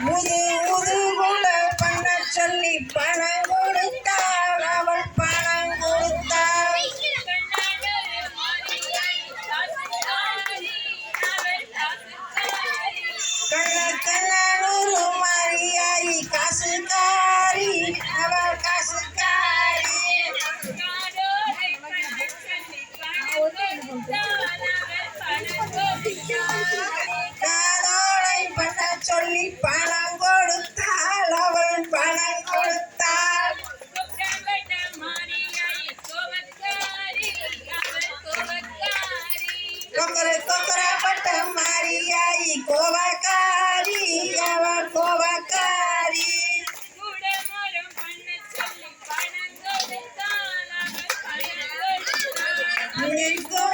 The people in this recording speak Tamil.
முது முதுகுல பண்ண சொல்லி பணம் கொடுத்தாள். அவள் பணம் கொடுத்தாள். கண்ண கண்ணூரு மாரியாயி காசுக்காரி அவள் காசுக்காரி காதோலை பண்ண சொல்லி பணம் cocoré, cocoré, puerta María y cobacari, ya va cobacari. Miren cómo